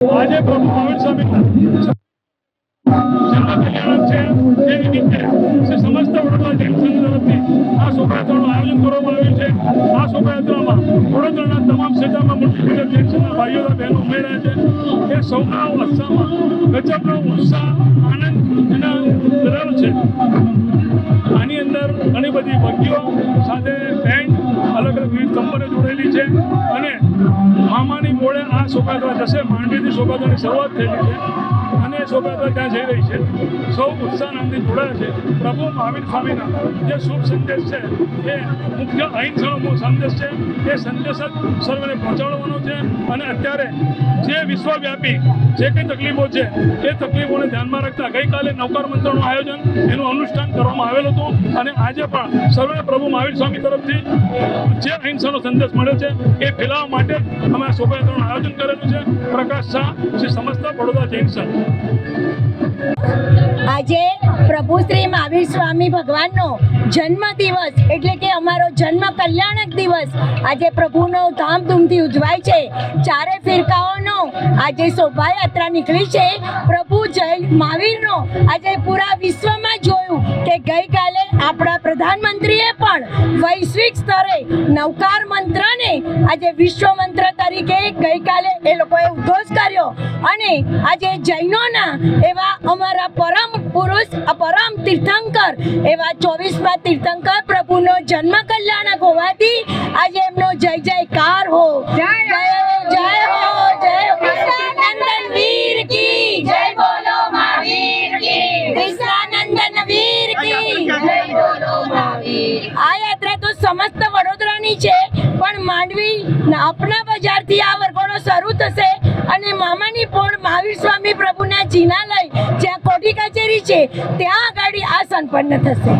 આજે પ્રભુ મહાવીર સ્વામી છે નિમિત્તે સમસ્ત વડોદરા જૈન સંઘ આ શોભાયાત્રાનું આયોજન કરવામાં આવ્યું છે. આ શોભાયાત્રામાં વડોદરાના તમામ ક્ષેત્રમાં મોટી રીતે જૈન ભાઈઓ બહેનો ઉમેર્યા છે એ સૌના ઉત્સાહમાં, ગજબનો ઉત્સાહ, આનંદ એના છે. આની અંદર ઘણી બધી વગીઓ સાથે બેન્ડ અલગ અલગ વિવિધ કંપનીઓ જોડેલી છે અને મામાની મોડે આ શોભાયાત્રા જશે માંડવીથી શોભાયાત્રાની શરૂઆત થયેલી છે. સૌ ઉત્સાહ આનંદથી જોડાયા છે. પ્રભુ મહાવીર સ્વામીના જે શુભ સંદેશ છે, એ મુખ્ય અહિંસાનો સંદેશ છે. એ સંદેશ જ સર્વને પહોંચાડવાનો છે અને અત્યારે જે વિશ્વવ્યાપી જે કંઈ તકલીફો છે, એ તકલીફોને ધ્યાનમાં રાખતા ગઈકાલે નવકાર મંત્રનું આયોજન એનું અનુષ્ઠાન કરવામાં આવેલું હતું અને આજે પણ સર્વે પ્રભુ મહાવીર સ્વામી તરફથી જે અહિંસાનો સંદેશ મળ્યો છે, એ ફેલાવવા માટે અમે આ શોભાયાત્રાનું આયોજન કરેલું છે. પ્રકાશ શાહ, શ્રી સમસ્ત બડોદા જૈન સંઘ. આજે પ્રભુ શ્રી મહાવીર સ્વામી ભગવાનનો જન્મ દિવસ એટલે કે અમારો જન્મ કલ્યાણક દિવસ આજે પ્રભુનો ધામધૂમથી ઉજવાય છે. ચારે ફિરકાઓનો આજે શોભાયાત્રા નીકળી છે. પ્રભુ જય મહાવીરનો આજે પૂરા વિશ્વમાં જોયું કે ગઈકાલે આપણા પ્રધાનમંત્રીએ પણ વૈશ્વિક સ્તરે નવકાર મંત્રને આજે વિશ્વ મંત્ર તરીકે ગઈકાલે એ લોકોએ ઉદ્ઘોષ કર્યો. અને આજે જૈનોના એવા અમારા પરમ પુરુષ પરમ તીર્થંકર. એવા ચોવીસમા તીર્થંકર પ્રભુનો જન્મ કલ્યાણક હોવાથી આજે એમનો જય જયકાર હો. જય જય હો જય કૃષ્ણાનંદન વીર કી. જય બોલો મહાવીર કી. કૃષ્ણાનંદન વીર કી. જય બોલો મહાવીર આ યાત્રા તો સમસ્ત વડોદરાની છે પણ માંડવી આપના બજારથી આ વર્ગોનો શરૂ થશે અને મામાની પોળ મહાવીર સ્વામી પ્રભુના જીનાલય જ્યાં કોઠી કચેરી છે. ત્યાં આગળ આ સંપન્ન થશે.